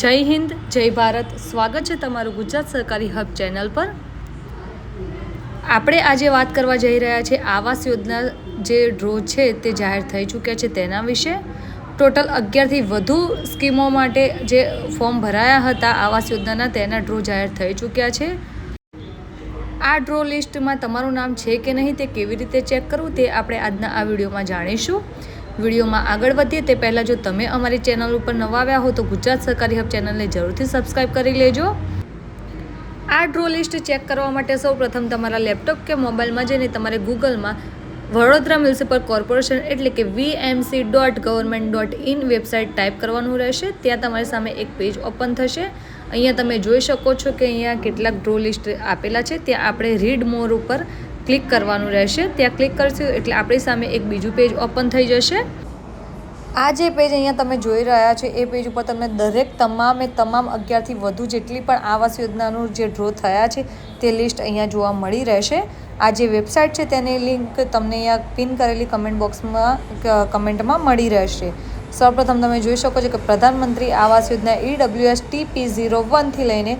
જય હિન્દ, જય ભારત. સ્વાગત છે તમારું ગુજરાત સરકારી હબ ચેનલ પર. આપણે આજે વાત કરવા જઈ રહ્યા છે આવાસ યોજના જે ડ્રો છે તે જાહેર થઈ ચૂક્યા છે તેના વિશે. ટોટલ અગિયારથી વધુ સ્કીમો માટે જે ફોર્મ ભરાયા હતા આવાસ યોજનાના તેના ડ્રો જાહેર થઈ ચૂક્યા છે. આ ડ્રો લિસ્ટમાં તમારું નામ છે કે નહીં તે કેવી રીતે ચેક કરવું તે આપણે આજના આ વિડીયોમાં જાણીશું. વિડીયોમાં આગળ વધીએ તે પહેલાં જો તમે અમારી ચેનલ ઉપર નવા આવ્યા હો તો ગુજરાત સરકારી હબ ચેનલને જરૂરથી સબસ્ક્રાઈબ કરી લેજો. આ ડ્રો લિસ્ટ ચેક કરવા માટે સૌ પ્રથમ તમારા લેપટોપ કે મોબાઈલમાં જઈને તમારે ગૂગલમાં વડોદરા મ્યુનિસિપલ કોર્પોરેશન એટલે કે VMC dot government dot in website type કરવાનું રહેશે. ત્યાં તમારી સામે એક પેજ ઓપન થશે. અહીંયા તમે જોઈ શકો છો કે અહીંયા કેટલાક ડ્રો લિસ્ટ આપેલા છે. ત્યાં આપણે રીડ મોર ઉપર ક્લિક કરવાનું રહેશે. ત્યાં ક્લિક કરશું એટલે આપણી સામે એક બીજું પેજ ઓપન થઈ જશે. આ જે પેજ અહીંયા તમે જોઈ રહ્યા છો, એ પેજ ઉપર તમને દરેક તમામે તમામ અગિયારથી વધુ જેટલી પણ આવાસ યોજનાનું જે ડ્રો થયા છે, તે લિસ્ટ અહીંયા જોવા મળી રહેશે. આ જે વેબસાઇટ છે, તેની લિંક તમને અહીંયા પિન કરેલી કમેન્ટ બોક્સમાં કમેન્ટમાં મળી રહેશે. સૌપ્રથમ તમે જોઈ શકો છો કે પ્રધાનમંત્રી આવાસ યોજના ઈડબ્લ્યુએસ ટીપી ઝીરો વનથી લઈને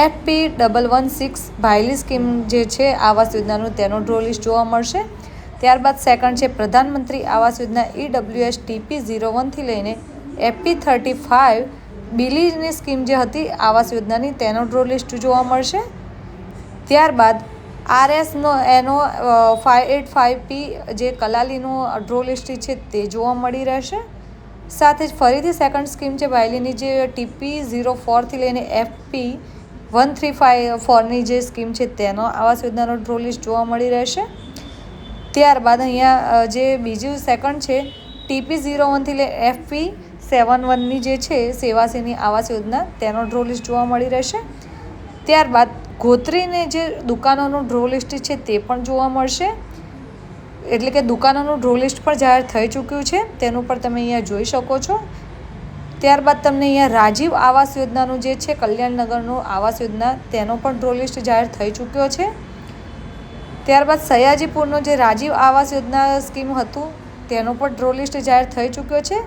FP double one six Bhayli scheme જે છે, આવાસ યોજનાનું તેનો ડ્રો લિસ્ટ જોવા મળશે. ત્યારબાદ સેકન્ડ છે, પ્રધાનમંત્રી આવાસ યોજના ઈડબ્લ્યુએસ ટીપી ઝીરો વનથી લઈને એફપી થર્ટી ફાઇવ બિલીની સ્કીમ જે હતી, આવાસ યોજનાની તેનો ડ્રો લિસ્ટ જોવા મળશે. ત્યારબાદ આરએસનો એનો ફાઇવ એટ ફાઇવ પી જે કલાલીનું ડ્રો લિસ્ટ છે તે જોવા મળી રહેશે. સાથે જ ફરીથી સેકન્ડ સ્કીમ છે બાયલીની જે ટીપી ઝીરો ફોરથી લઈને એફપી વન થ્રી ફાઇવ ફોરની જે સ્કીમ છે તેનો આવાસ યોજનાનો ડ્રો લિસ્ટ જોવા મળી રહેશે. ત્યારબાદ અહીંયા જે બીજું સેકન્ડ છે ટીપી ઝીરો વનથી લે એફપી સેવન વનની જે છે, સેવાસીની આવાસ યોજના તેનો ડ્રો લિસ્ટ જોવા મળી રહેશે. ત્યારબાદ ગોત્રીને જે દુકાનોનું ડ્રો લિસ્ટ છે તે પણ જોવા મળશે. એટલે કે દુકાનોનું ડ્રો લિસ્ટ પણ જાહેર થઈ ચૂક્યું છે, તેનું પણ તમે અહીંયા જોઈ શકો છો. ત્યારબાદ તમને અહીંયા રાજીવ આવાસ યોજનાનું જે છે, કલ્યાણનગરનું આવાસ યોજના, તેનો પણ ડ્રો લિસ્ટ જાહેર થઈ ચૂક્યો છે. ત્યારબાદ સયાજીપુરનો જે રાજીવ આવાસ યોજના સ્કીમ હતું, તેનો પણ ડ્રો લિસ્ટ જાહેર થઈ ચૂક્યો છે.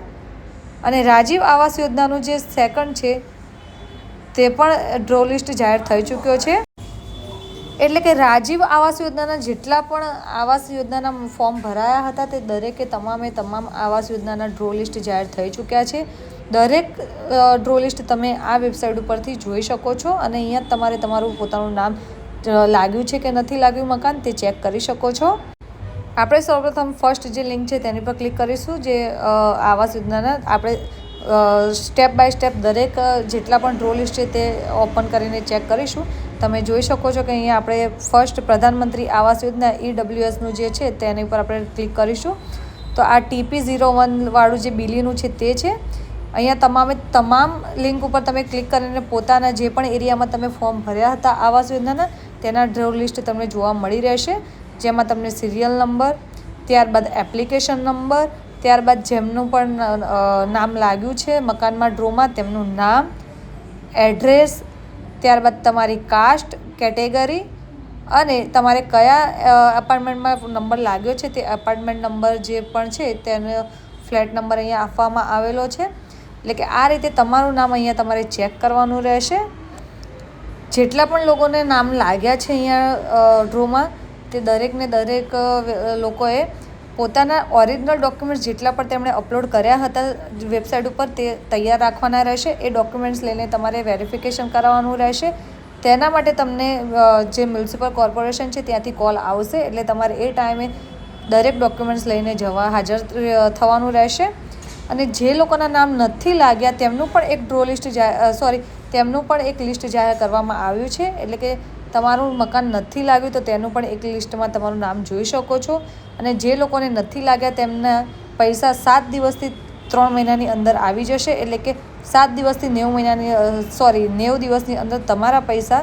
અને રાજીવ આવાસ યોજનાનું જે સેકન્ડ છે, તે પણ ડ્રો લિસ્ટ જાહેર થઈ ચૂક્યો છે. એટલે કે રાજીવ આવાસ યોજનાના જેટલા પણ આવાસ યોજનાના ફોર્મ ભરાયા હતા, તે દરેકે તમામે તમામ આવાસ યોજનાના ડ્રો લિસ્ટ જાહેર થઈ ચૂક્યા છે. દરેક ડ્રો લિસ્ટ તમે આ વેબસાઇટ ઉપરથી જોઈ શકો છો અને અહીંયા તમારે તમારું પોતાનું નામ લાગ્યું છે કે નથી લાગ્યું મકાન તે ચેક કરી શકો છો. આપણે સૌપ્રથમ ફર્સ્ટ જે લિંક છે તેની પર ક્લિક કરીશું, જે આવાસ યોજનાના આપણે સ્ટેપ બાય સ્ટેપ દરેક જેટલા પણ ડ્રો લિસ્ટ છે તે ઓપન કરીને ચેક કરીશું. તમે જોઈ શકો છો કે અહીંયા આપણે ફર્સ્ટ પ્રધાનમંત્રી આવાસ યોજના ઈડબ્લ્યુએસનું જે છે તેની ઉપર આપણે ક્લિક કરીશું. તો આ ટીપી ઝીરો વનવાળું જે બિલીનું છે તે છે. અહીંયા તમામે તમામ લિંક ઉપર તમે ક્લિક કરીને પોતાના જે પણ એરિયામાં તમે ફોર્મ ભર્યા હતા આવાસ યોજનાના તેના ડ્રો લિસ્ટ તમને જોવા મળી રહેશે. જેમાં તમને સિરિયલ નંબર, ત્યારબાદ એપ્લિકેશન નંબર, ત્યારબાદ જેમનું પણ નામ લાગ્યું છે મકાનમાં ડ્રોમાં તેમનું નામ, એડ્રેસ, ત્યારબાદ તમારી કાસ્ટ, કેટેગરી અને તમારે કયા એપાર્ટમેન્ટમાં નંબર લાગ્યો છે તે એપાર્ટમેન્ટ નંબર જે પણ છે તેનો ફ્લેટ નંબર અહીંયા આપવામાં આવેલો છે. એટલે કે આ રીતે તમારું નામ અહીંયા તમારે ચેક કરવાનું રહેશે. જેટલા પણ લોકોને નામ લાગ્યા છે અહીંયા ડ્રોમાં, તે દરેકને દરેક લોકોએ પોતાના ઓરિજિનલ ડોક્યુમેન્ટ્સ જેટલા પણ તેમણે અપલોડ કર્યા હતા વેબસાઇટ ઉપર તે તૈયાર રાખવાના રહેશે. એ ડોક્યુમેન્ટ્સ લઈને તમારે વેરિફિકેશન કરાવવાનું રહેશે. તેના માટે તમને જે મ્યુનિસિપલ કોર્પોરેશન છે ત્યાંથી કોલ આવશે એટલે તમારે એ ટાઈમે દરેક ડોક્યુમેન્ટ્સ લઈને જવા હાજર થવાનું રહેશે. અને જે લોકોના નામ નથી લાગ્યા તેમનું પણ એક ડ્રો લિસ્ટ સોરી તેમનું પણ એક લિસ્ટ જાહેર કરવામાં આવ્યું છે. એટલે કે તમારું મકાન નથી લાગ્યું તો તેનું પણ એક લિસ્ટમાં તમારું નામ જોઈ શકો છો. અને જે લોકોને નથી લાગ્યા તેમના પૈસા સાત દિવસથી ત્રણ મહિનાની અંદર આવી જશે. એટલે કે સાત દિવસથી નેવું મહિનાની સોરી નેવું દિવસની અંદર તમારા પૈસા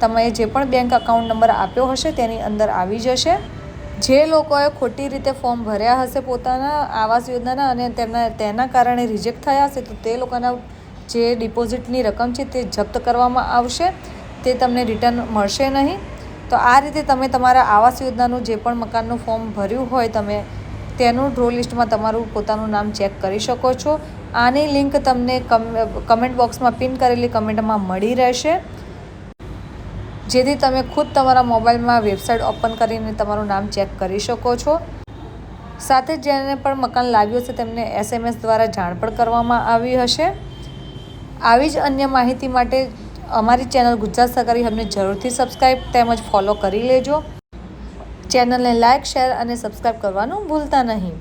તમે જે પણ બેંક અકાઉન્ટ નંબર આપ્યો હશે તેની અંદર આવી જશે. જે લોકોએ ખોટી રીતે ફોર્મ ભર્યા હશે પોતાના આવાસ યોજનાના અને તેમના તેના કારણે રિજેક્ટ થયા હશે, તો તે લોકોના જે ડિપોઝિટની રકમ છે તે જપ્ત કરવામાં આવશે, તે તમને રિટર્ન મળશે નહીં. તો આ રીતે તમે તમારા આવાસ યોજનાનું જે પણ મકાનનું ફોર્મ ભર્યું હોય તમે તેનું ડ્રો લિસ્ટમાં તમારું પોતાનું નામ ચેક કરી શકો છો. આની લિંક તમને કમેન્ટ બોક્સમાં પિન કરેલી કમેન્ટમાં મળી રહેશે. જેથી તમે ખુદ તમારા મોબાઈલમાં વેબસાઇટ ઓપન કરીને તમારું નામ ચેક કરી શકો છો. સાથે જેને પણ મકાન લાગ્યું છે તેમને એસએમએસ દ્વારા જાણ પણ કરવામાં આવી હશે. આવી જ અન્ય માહિતી માટે અમારી ચેનલ ગુજરાત સરકારી હમને જરૂરથી સબસ્ક્રાઈબ તેમજ ફોલો કરી લેજો. ચેનલને લાઇક, શેર અને સબસ્ક્રાઈબ કરવાનું ભૂલતા નહીં.